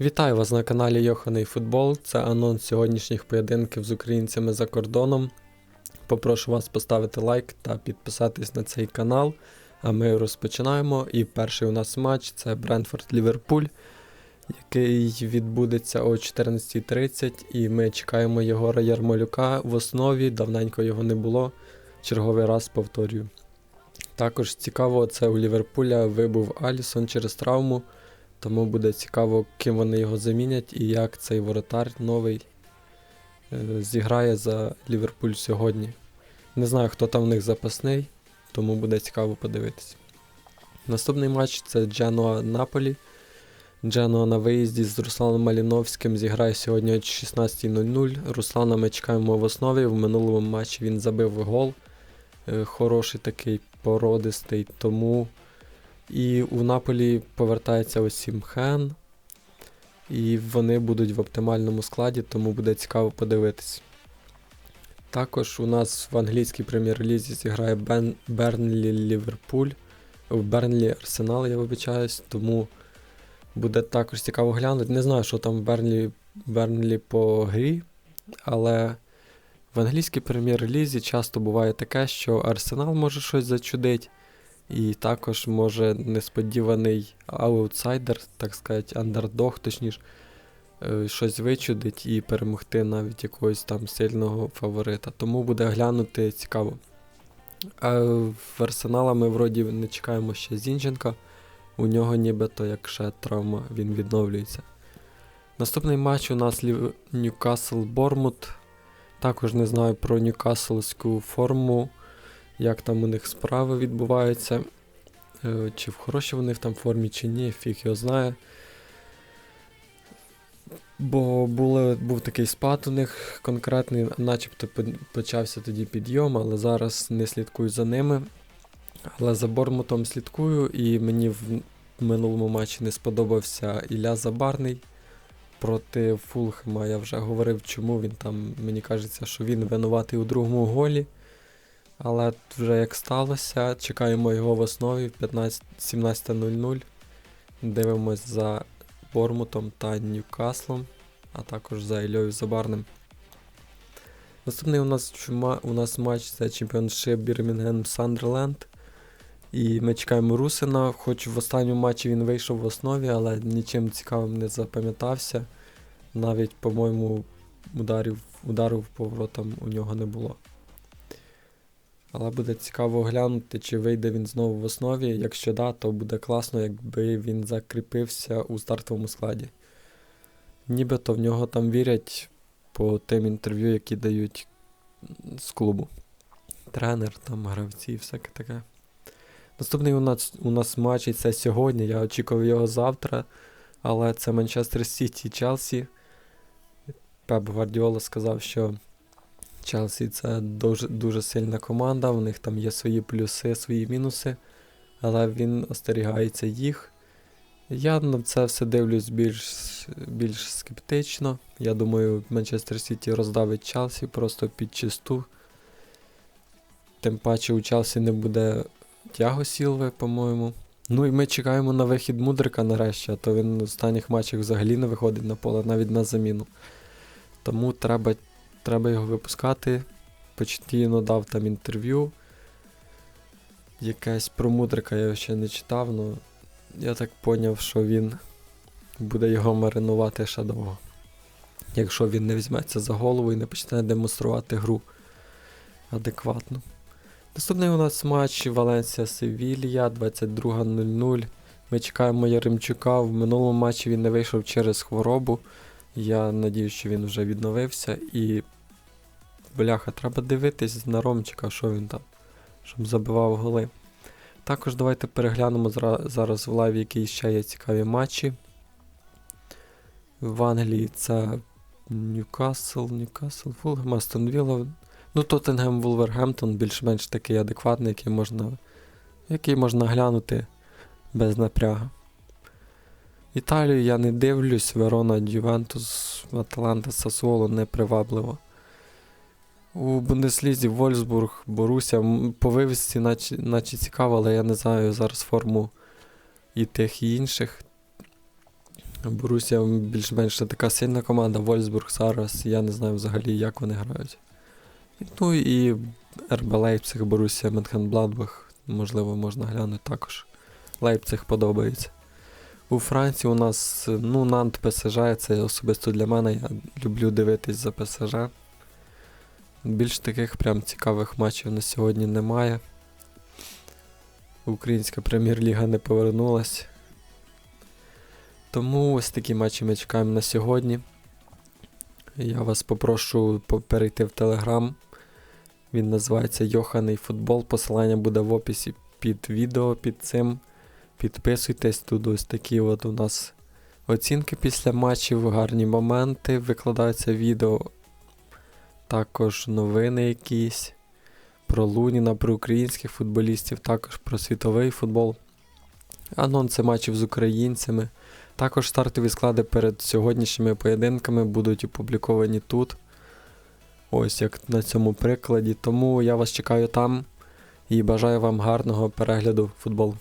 Вітаю вас на каналі Йоханий Футбол. Це анонс сьогоднішніх поєдинків з українцями за кордоном. Попрошу вас поставити лайк та підписатись на цей канал. А ми розпочинаємо. І перший у нас матч це Брентфорд Ліверпуль, який відбудеться о 14.30. І ми чекаємо Єгора Ярмолюка в основі. Давненько його не було. Черговий раз повторюю. Також цікаво, це у Ліверпуля вибув Алісон через травму. Тому буде цікаво, ким вони його замінять і як цей воротар новий е, зіграє за Ліверпуль сьогодні. Не знаю, хто там в них запасний, тому буде цікаво подивитися. Наступний матч це Дженуа Наполі. Дженуа на виїзді з Русланом Маліновським зіграє сьогодні о 16.00. Руслана ми чекаємо в основі. В минулому матчі він забив гол. Е, Хороший такий породистий, тому. І у Наполі повертається Осім Хен. І вони будуть в оптимальному складі, тому буде цікаво подивитись. Також у нас в англійській прем'єр-лізі зіграє Бен... Бернлі Ліверпуль. Бернлі Арсенал, я вибачаюсь, тому буде також цікаво глянути. Не знаю, що там Бернлі, Бернлі по грі, але в англійській прем'єр-лізі часто буває таке, що Арсенал може щось зачудить. І також може несподіваний аутсайдер, так сказати, андердог, точніше, е, щось вичудить і перемогти навіть якогось там сильного фаворита. Тому буде глянути цікаво. А в Арсенала ми вроді не чекаємо ще Зінченка. У нього нібито як ще травма, він відновлюється. Наступний матч у нас. Ньюкасл Бормут. Також не знаю про Ньюкаслську форму як там у них справи відбуваються, е, чи в хорошій вони в там формі, чи ні, фіг його знає. Бо були, був такий спад у них конкретний, начебто почався тоді підйом, але зараз не слідкую за ними. Але за Бормутом слідкую, і мені в минулому матчі не сподобався Ілля Забарний проти Фулхема. Я вже говорив, чому він там, мені кажеться, що він винуватий у другому голі. Але вже як сталося, чекаємо його в основі в 17.00. Дивимось за Бормутом та Ньюкаслом, а також за Ільою Забарним. Наступний у нас, у нас матч це чемпіоншип Бірмінгем Сандерленд. І ми чекаємо Русина, хоч в останньому матчі він вийшов в основі, але нічим цікавим не запам'ятався. Навіть, по-моєму, ударів, удару в поворотом у нього не було. Але буде цікаво глянути, чи вийде він знову в основі. Якщо да, то буде класно, якби він закріпився у стартовому складі. Нібито в нього там вірять по тим інтерв'ю, які дають з клубу. Тренер, там, гравці і всяке таке. Наступний у нас, у нас матч і це сьогодні. Я очікував його завтра, але це Манчестер Сіті Челсі. Пеп Гвардіола сказав, що Челсі це дуже, дуже сильна команда, в них там є свої плюси, свої мінуси, але він остерігається їх. Я на це все дивлюсь більш, більш скептично. Я думаю, Манчестер Сіті роздавить Челсі просто під чисту. Тим паче у Челсі не буде Тяго Сілви, по-моєму. Ну і ми чекаємо на вихід Мудрика нарешті, а то він в останніх матчах взагалі не виходить на поле, навіть на заміну. Тому треба треба його випускати. Почтіно дав там інтерв'ю. Якесь про Мудрика я ще не читав, але я так поняв, що він буде його маринувати ще довго. Якщо він не візьметься за голову і не почне демонструвати гру адекватно. Наступний у нас матч Валенсія Севілья 22.00. Ми чекаємо Яремчука. В минулому матчі він не вийшов через хворобу. Я надію, що він вже відновився і. Бляха, треба дивитись на Ромчика, що він там, щоб забивав голи. Також давайте переглянемо зараз в лайві, які ще є цікаві матчі. В Англії це Ньюкасл, Ньюкасл, Фулгем, Астон Вілла. Ну, Тоттенгем, Вулвергемптон більш-менш такий адекватний, який можна, який можна глянути без напрягу. Італію я не дивлюсь, Верона, Ювентус, Аталанта, Сасуоло непривабливо. У Бундеслізі Вольсбург, Боруся по вивісці, наче, наче цікаво, але я не знаю зараз форму і тих, і інших. Борусія більш-менш така сильна команда, Вольсбург зараз, я не знаю взагалі, як вони грають. Ну і РБ Лейпциг, Борусія, Менхенбладбах, можливо, можна глянути також. Лейпциг подобається. У Франції у нас ну, Нант ПСЖ, це особисто для мене. Я люблю дивитись за ПСЖ. Більш таких прям цікавих матчів на сьогодні немає. Українська прем'єр-ліга не повернулась. Тому ось такі матчі ми чекаємо на сьогодні. Я вас попрошу перейти в Телеграм. Він називається Йоханий футбол. Посилання буде в описі під відео під цим. Підписуйтесь, тут ось такі от у нас оцінки після матчів, гарні моменти, викладаються відео. Також новини якісь про Луніна, про українських футболістів, також про світовий футбол. Анонси матчів з українцями. Також стартові склади перед сьогоднішніми поєдинками будуть опубліковані тут. Ось як на цьому прикладі. Тому я вас чекаю там і бажаю вам гарного перегляду футболу.